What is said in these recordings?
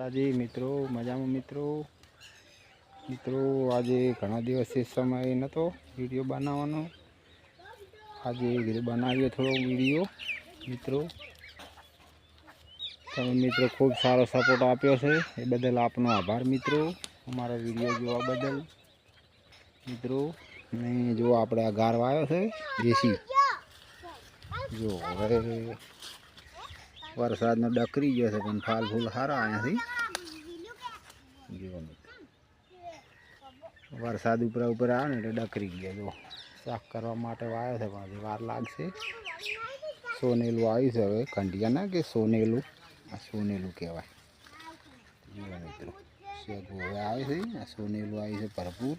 માતાજી, મિત્રો, મજામાં મિત્રો? મિત્રો, આજે ઘણા દિવસથી સમય નહોતો વીડિયો બનાવવાનો. આજે ઘરે બનાવીએ થોડો વીડિયો, મિત્રો. તમે મિત્રો ખૂબ સારો સપોર્ટ આપ્યો છે. એ બદલ આપનો આભાર, મિત્રો. અમારો વીડિયો જોવા બદલ, મિત્રો. ને જો આપણે આ ગાર વાયો છે, દેશી. જો, હવે વરસાદનો ડકરી ગયો છે પણ ફાલ ફૂલ સારા અહીંયાથી. જુઓ વરસાદ ઉપર ઉપર આવે ને એટલે ડકરી ગયો જો શાક કરવા માટે વાયો છે પણ વાર લાગશે. સોનેલું આવ્યું છે હવે કંઢિયા ના કે સોનેલું? આ સોનેલું કહેવાય. જુઓ મિત્રો. શેગું હવે આવે છે આ સોનેલું આવ્યું છે ભરપૂર.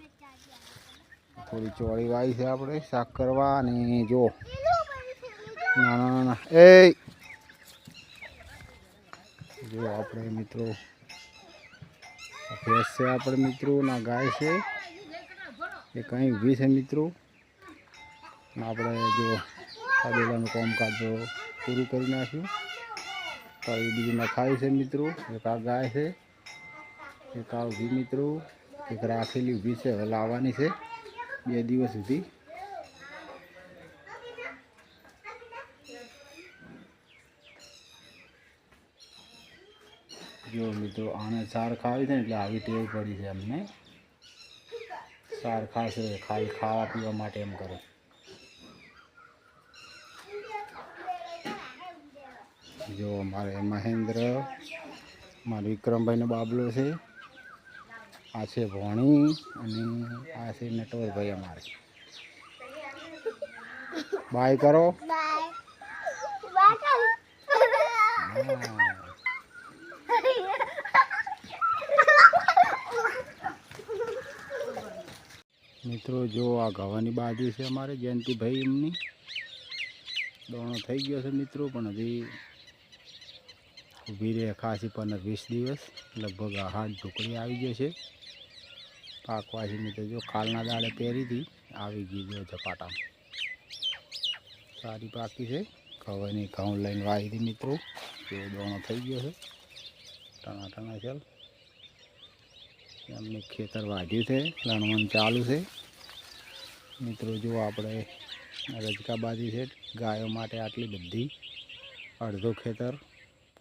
થોડી ચોળી વાવી છે આપણે સાફ કરવા અને જો ના ના, ના એ જો આપણે મિત્રો ભેંસ છે આપણે મિત્રો, ના ગાય છે. એ કંઈ ઊભી છે મિત્રો. આપણે જો કાબેલાનું કામકાજ પૂરું કરી નાખ્યું. તો એ બીજું નખાયું છે મિત્રો. એક આ ગાય છે. એક આ ઊભી મિત્રો. એક રાખેલી ઊભી છે. હવે લાવવાની છે બે દિવસ સુધી. જો મિત્રો આને સાર ખાવી છે ને એટલે આવી ટેવ પડી છે અમને સાર ખાશે ખાલી ખાવા પીવા માટે એમ કરે. જો મારે મહેન્દ્ર મારો વિક્રમભાઈનો બાબલો છે. આ છે ભોણી અને આ છે નટવરભાઈ અમારે. બાય કરો. હા. મિત્રો, જો આ ગવાની બાજુ છે અમારે જયંતિભાઈ એમની. દોણો થઈ ગયો છે મિત્રો, પણ હજી ઊભી રહે ખાસી પંદર વીસ દિવસ. લગભગ આ હાથ ઢોકળી આવી ગયો છે. પાકવાસી મિત્રો, જો કાલના દાડે પહેરી હતી, આવી ગઈ ગયો ઝપાટામાં. સારી પાકી છે. ઘઉંની ઘઉં લઈને વાવી હતી મિત્રો. જો દોણો થઈ ગયો છે. ટણા ટણા ચાલ. એમનું ખેતર વાઢ્યું છે. લણવણ ચાલુ છે. મિત્રો જો આપણે રજકાબાજી છે. ગાયો માટે આટલી બધી અડધો ખેતર,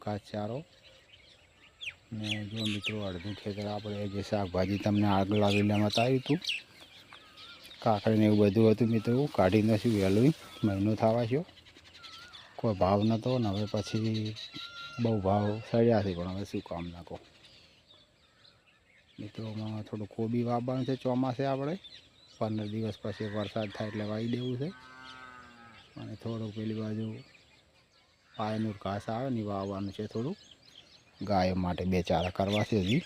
ઘાસચારો. ને જો મિત્રો, અડધું ખેતર આપણે જે શાકભાજી તમને આગલા વિલામાં બતાવ્યું હતું. કાકડીને એવું બધું હતું મિત્રો, કાઢી નાખ્યું વહેલું મહિનો થવા છો કોઈ ભાવ નહોતો ને હવે પછી બહુ ભાવ સડ્યા છે, પણ હવે શું કામ નાખો. મિત્રોમાં થોડું કોબી વાવવાનું છે ચોમાસે આપણે. પંદર દિવસ પછી વરસાદ થાય એટલે વાવી દેવું છે. અને થોડુંક પેલી બાજુ પાયનું ઘાસ આવે ને વાવવાનું છે થોડું ગાયો માટે બે ચારા કરવા છે હજી.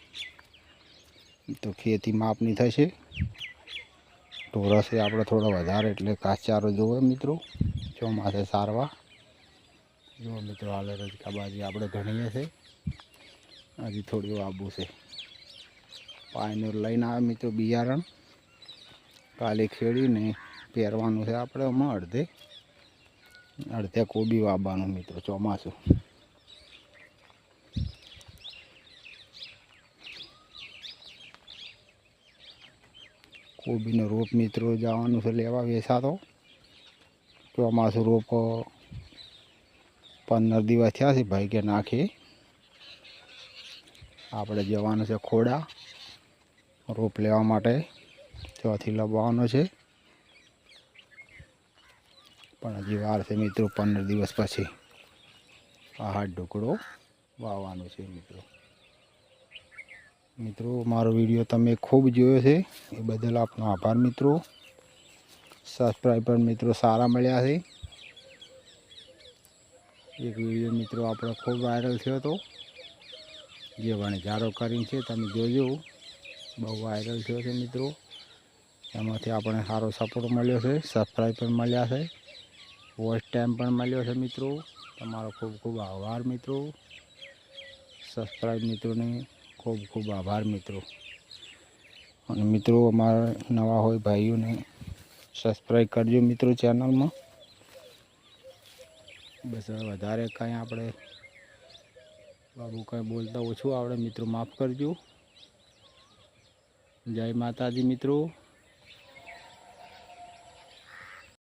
તો ખેતી માપની થશે. ઢોરસે આપણે થોડો વધારે એટલે ઘાસચારો જોવે મિત્રો. ચોમાસે સારવા જો મિત્રો હાલે રજકાબાજી આપણે ઘણીએ છે હજી થોડું આબુ છે. પાયનુર લઈને આવે મિત્રો બિયારણ. કાલે ખેડીને પહેરવાનું છે આપણે આમાં અડધે. અડધે કોબી વાવવાનું મિત્રો, ચોમાસું. કોબીનો રોપ મિત્રો જવાનું છે લેવા વેસાતો ચોમાસું રોપ પંદર દિવસ થયા છે ભાઈ કે નાખીએ આપણે જવાનું છે ખોડા રોપ લેવા માટે. ત્યાંથી લવાવાનો છે. પણ હજી વાર છે મિત્રો, પંદર દિવસ પછી. આ હાથ ઢોકળો વાવવાનો છે મિત્રો. મિત્રો, મારો વીડિયો તમે ખૂબ જોયો છે. એ બદલ આપનો આભાર મિત્રો. સબસ્ક્રાઈબર મિત્રો સારા મળ્યા છે. એક વીડિયો મિત્રો આપણો ખૂબ વાયરલ થયો હતો. જે વણઝારો કરીને છે, તમે જોજો. બહુ વાયરલ થયો છે મિત્રો. એમાંથી આપણે સારો સપોર્ટ મળ્યો છે સબસ્ક્રાઈબ પણ મળ્યા છે વોચ ટાઈમ પણ મળ્યો છે મિત્રો. તમારો ખૂબ ખૂબ આભાર મિત્રો. સબસ્ક્રાઈબ મિત્રોને ખૂબ ખૂબ આભાર મિત્રો. અને મિત્રો અમારા નવા હોય ભાઈઓને સબસ્ક્રાઈબ કરજો મિત્રો ચેનલમાં બસ વધારે કાંઈ આપણે બાબુ કંઈ બોલતા ઓછું આવડે મિત્રો, માફ કરજો. જય માતાજી મિત્રો.